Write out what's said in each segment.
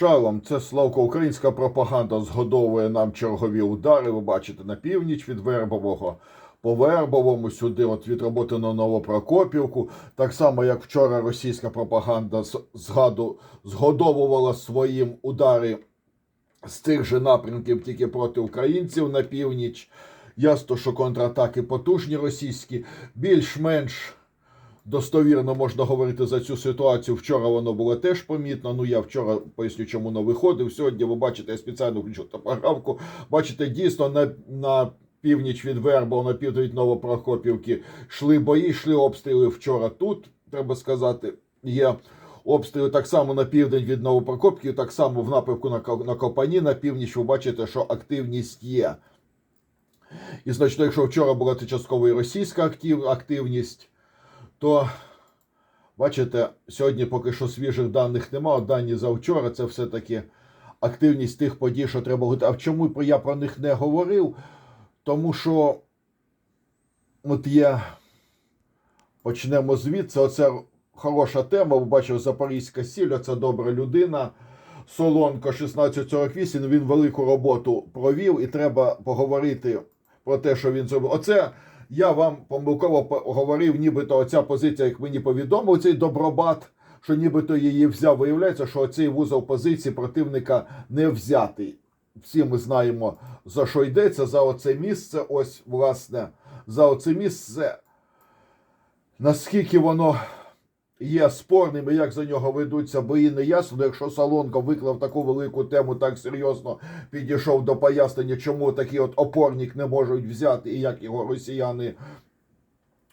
Шалом, це Славко, українська пропаганда згодовує нам чергові удари. Ви бачите на північ від Вербового. По Вербовому сюди, от від роботи на Новопрокопівку. Так само, як вчора російська пропаганда згаду, згодовувала своїм удари з цих же напрямків тільки проти українців на північ. Ясно, що контратаки потужні російські, більш-менш достовірно можна говорити за цю ситуацію. Вчора воно було теж помітно. Ну я вчора поясню, чому не виходив. Сьогодні ви бачите, я спеціально включив топографку. Бачите, дійсно на, на північ від Вербова, на південь від Новопрокопівки йшли бої, йшли обстріли вчора тут. Треба сказати, є. Обстріли так само на південь від Новопрокопки, так само в напрямку на, Копані, на північ ви бачите, що активність є. І значно, якщо вчора була частково і російська актив, активність, то бачите, сьогодні поки що свіжих даних немає. Дані за вчора це все-таки активність тих подій, що треба говорити. А чому я про них не говорив? Тому що от є, почнемо звідси. Оце хороша тема. Бачив Запорізька сіль, це добра людина. Солонко 1648, він велику роботу провів, і треба поговорити про те, що він зробив. Оце я вам помилково говорив, нібито оця позиція, як мені повідомив, цей добробат, що нібито її взяв. Виявляється, що цей вузол позиції противника не взятий. Всі ми знаємо, за що йдеться, за оце місце. Ось, власне, за оце місце. Наскільки воно є спорним і як за нього ведуться бої, не ясно. Якщо Солонко виклав таку велику тему, так серйозно підійшов до пояснення, чому такий от опорник не можуть взяти, і як його росіяни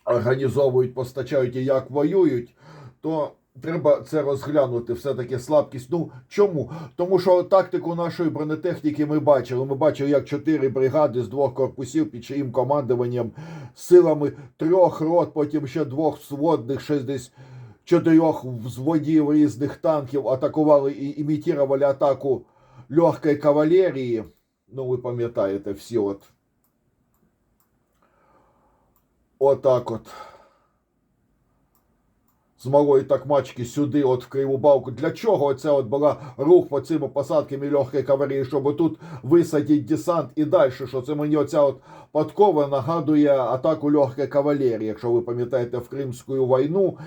організовують, постачають і як воюють, то треба це розглянути. Все-таки слабкість. Ну чому? Тому що тактику нашої бронетехніки ми бачили. Ми бачили, як чотири бригади з двох корпусів під чиїм командуванням силами трьох рот, потім ще двох сводних, ще десь чотирьох взводів різних танків атакували і імітували атаку легкої кавалерії. Ну, ви пам'ятаєте всі от. Отак от. З малої такмачки сюди, от в Криву Балку. Для чого оце от була рух по цим посадкам легкої кавалерії, щоб тут висадити десант і далі, що це мені оця от подкова нагадує атаку легкої кавалерії, якщо ви пам'ятаєте, в Кримську війну.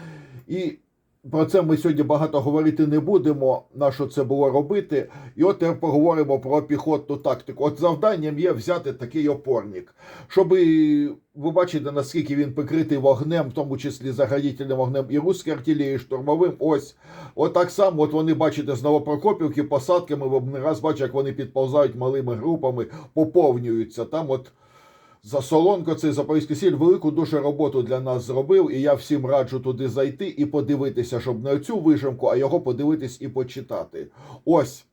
І про це ми сьогодні багато говорити не будемо, на що це було робити. І от тепер поговоримо про піхотну тактику. От завданням є взяти такий опорник, щоб ви бачите, наскільки він прикритий вогнем, в тому числі заградительним вогнем і руської артилерії, штурмовим. Ось, от так само, от вони бачите з Новопрокопівки посадками. Ви не раз бачите, як вони підповзають малими групами, поповнюються. Там от за Солонко цей Запорізький сіль велику дуже роботу для нас зробив, і я всім раджу туди зайти і подивитися, щоб не оцю вижимку, а його подивитись і почитати. Ось.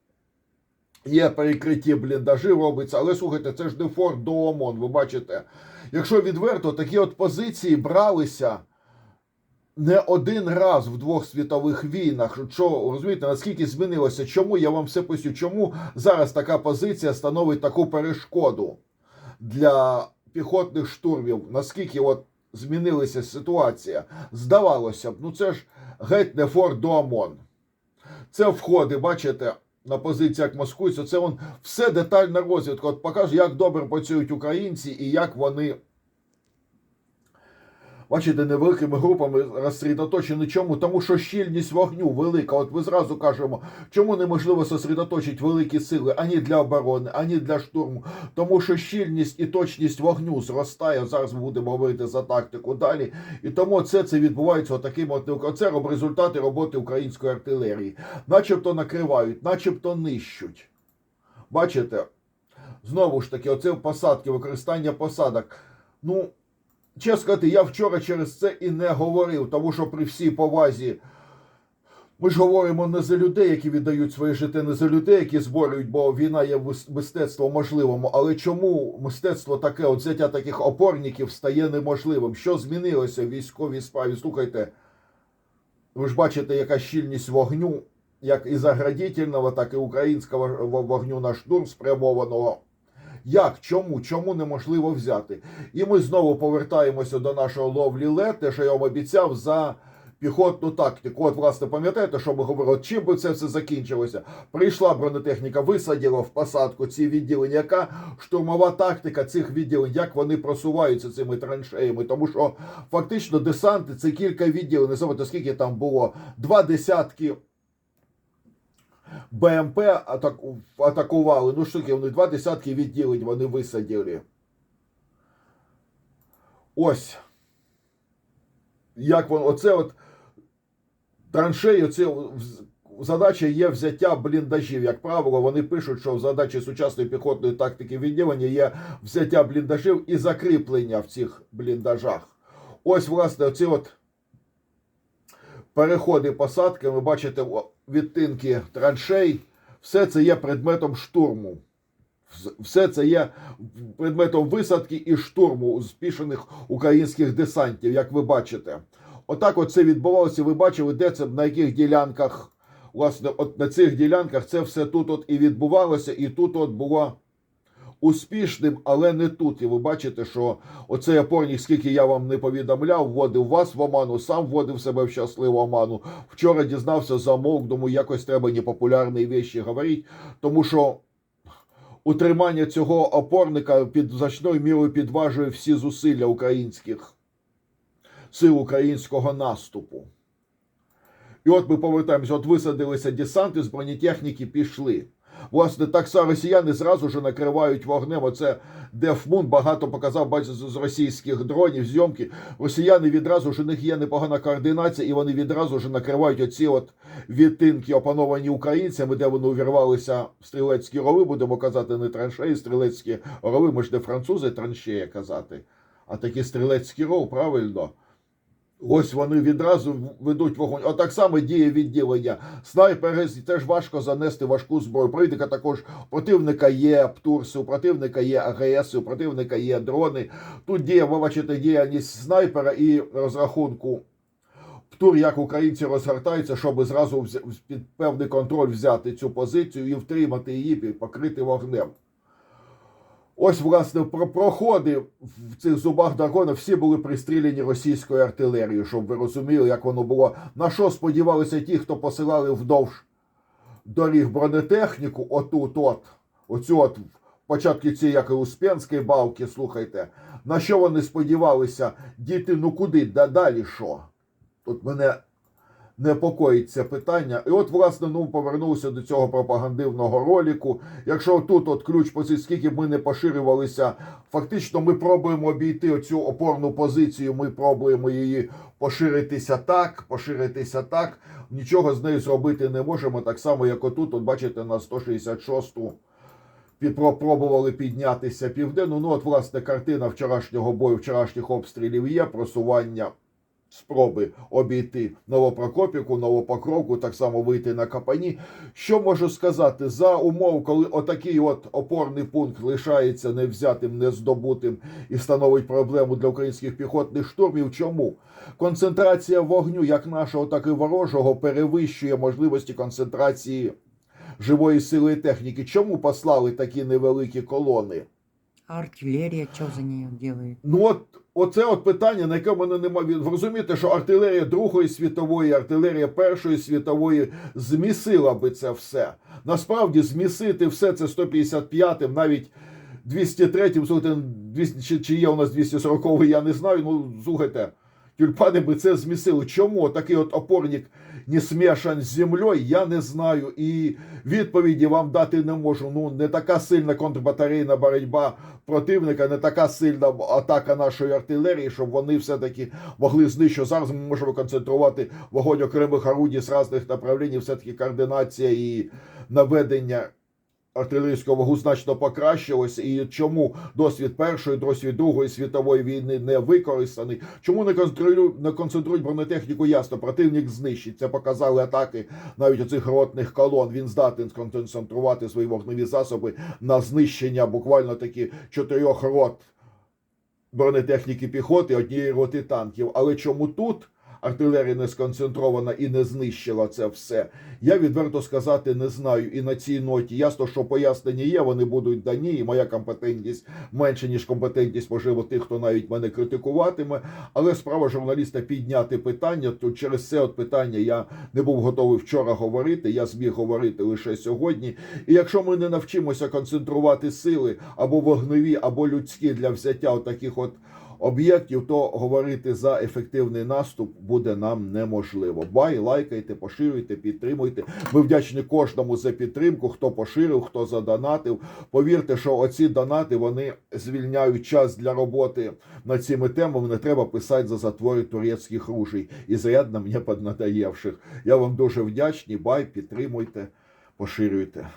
Є перекриті бліндажі робиться, але слухайте, це ж не форт до ОМОН, ви бачите. Якщо відверто, такі от позиції бралися не один раз в двох світових війнах. Що розумієте, наскільки змінилося? Чому я вам все поясню, чому зараз така позиція становить таку перешкоду для піхотних штурмів? Наскільки от змінилася ситуація? Здавалося б, ну це ж геть не форт до ОМОН. Це входи, бачите, на позиціях москвицю. Це он все детальна розвідка. От покаже, як добре працюють українці і як вони. Бачите, невеликими групами розсередоточені. Чому? Тому що щільність вогню велика. От ми зразу кажемо, чому неможливо сосредоточити великі сили ані для оборони, ані для штурму. Тому що щільність і точність вогню зростає. Зараз ми будемо говорити за тактику далі. І тому це це відбувається отаким от Це результати роботи української артилерії. Начебто накривають, начебто нищуть. Бачите? Знову ж таки, оце посадки, використання посадок. Ну, чесно сказати, я вчора через це і не говорив, тому що при всій повазі ми ж говоримо не за людей, які віддають своє життя, не за людей, які зборюють, бо війна є мис- мистецтвом можливим. Але чому мистецтво таке, от взяття таких опорників стає неможливим? Що змінилося в військовій справі? Слухайте, ви ж бачите, яка щільність вогню, як і заградительного, так і українського вогню на штурм спрямованого. Як? Чому? Чому неможливо взяти? І ми знову повертаємося до нашого ловлі лед, те, що я вам обіцяв за піхотну тактику. От, власне, пам'ятаєте, що ми говорили, чим би це все закінчилося? Прийшла бронетехніка, висадила в посадку ці відділення. Яка штурмова тактика цих відділень, як вони просуваються цими траншеями? Тому що фактично десанти це кілька відділень. Не забудьте, скільки там було? Два десятки. БМП атаку, атакували. Ну, таке, вони два десятки відділень вони висадили. Ось. Як воно, оце от траншеї, оце вз- задача є взяття бліндажів. Як правило, вони пишуть, що в задачі сучасної піхотної тактики відділення є взяття бліндажів і закріплення в цих бліндажах. Ось, власне, оці от переходи посадки, ви бачите відтинки траншей, все це є предметом штурму. Все це є предметом висадки і штурму успішених українських десантів, як ви бачите. Отак от це відбувалося. Ви бачили, де це на яких ділянках, власне, от на цих ділянках це все тут от і відбувалося, і тут от було успішним, але не тут. І ви бачите, що оцей опорник, скільки я вам не повідомляв, вводив вас в оману, сам вводив себе в щасливу оману. Вчора дізнався замовк, думаю, якось треба непопулярні вещі говорити, тому що утримання цього опорника під значною мірою підважує всі зусилля українських сил українського наступу. І от ми повертаємося, от висадилися десанти з бронетехніки, пішли. Власне, так само росіяни зразу ж накривають вогнем. Оце Дефмун багато показав, бачите, з російських дронів, зйомки. Росіяни відразу ж у них є непогана координація, і вони відразу ж накривають оці от відтинки, опановані українцями, де вони увірвалися в стрілецькі рови, будемо казати, не траншеї, стрілецькі рови. Ми ж не французи траншеї казати, а такі стрілецькі ров, правильно. Ось вони відразу ведуть вогонь. Отак само діє відділення. Снайпери теж важко занести важку зброю. Противника також противника є птурси, у противника є АГС, у противника є дрони. Тут діє, ви бачите, діяльність снайпера і розрахунку. Птур, як українці розгортаються, щоб зразу під певний контроль взяти цю позицію і втримати її, покрити вогнем. Ось, власне, про проходи в цих зубах дракона всі були пристріляні російською артилерією, щоб ви розуміли, як воно було. На що сподівалися ті, хто посилали вдовж доріг бронетехніку, отут, от, оцю от початки цієї як і Успенської балки, слухайте. На що вони сподівалися? Діти, ну куди? Да далі що? Тут мене непокоїть це питання. І от, власне, ну повернувся до цього пропагандивного роліку. Якщо тут от ключ позиції, скільки б ми не поширювалися, фактично ми пробуємо обійти оцю опорну позицію, ми пробуємо її поширитися так, поширитися так. Нічого з нею зробити не можемо. Так само, як отут, от бачите, на 166-ту пі- пробували піднятися південно. Ну, от, власне, картина вчорашнього бою, вчорашніх обстрілів є, просування спроби обійти Новопрокопівку, Новопокровку, так само вийти на Капані. Що можу сказати? За умов, коли отакий от опорний пункт лишається невзятим, нездобутим і становить проблему для українських піхотних штурмів. Чому? Концентрація вогню, як нашого, так і ворожого, перевищує можливості концентрації живої сили і техніки. Чому послали такі невеликі колони? А артилерія що за нею делает? Ну от оце от питання, на яке в мене немає. Ви розумієте, що артилерія Другої світової, артилерія Першої світової змісила би це все. Насправді змісити все це 155-м, навіть 203-м, слухайте, 200, чи, чи є у нас 240-й, я не знаю. Ну, слухайте, тюльпани би це змісили. Чому такий от опорник не смішан з землею, я не знаю. І відповіді вам дати не можу. Ну, не така сильна контрбатарейна боротьба противника, не така сильна атака нашої артилерії, щоб вони все-таки могли знищити. Зараз ми можемо концентрувати вогонь окремих орудій з різних направлень, все-таки координація і наведення артилерійського вогу значно покращилося. І чому досвід Першої, досвід Другої світової війни не використаний? Чому не концентрують, не концентрують бронетехніку? Ясно, противник знищить. Це показали атаки навіть оцих ротних колон. Він здатен сконцентрувати свої вогневі засоби на знищення буквально таки чотирьох рот бронетехніки піхоти, однієї роти танків. Але чому тут? Артилерія не сконцентрована і не знищила це все. Я відверто сказати не знаю. І на цій ноті ясно, що пояснення є, вони будуть дані, і моя компетентність менше, ніж компетентність, можливо, тих, хто навіть мене критикуватиме. Але справа журналіста підняти питання. То через це от питання я не був готовий вчора говорити. Я зміг говорити лише сьогодні. І якщо ми не навчимося концентрувати сили або вогневі, або людські для взяття таких от об'єктів, то говорити за ефективний наступ буде нам неможливо. Бай, лайкайте, поширюйте, підтримуйте. Ми вдячні кожному за підтримку, хто поширив, хто задонатив. Повірте, що оці донати вони звільняють час для роботи над цими темами. Не треба писати за затвори турецьких ружей і зарядно мені поднадоєвших. Я вам дуже вдячний. Бай, підтримуйте, поширюйте.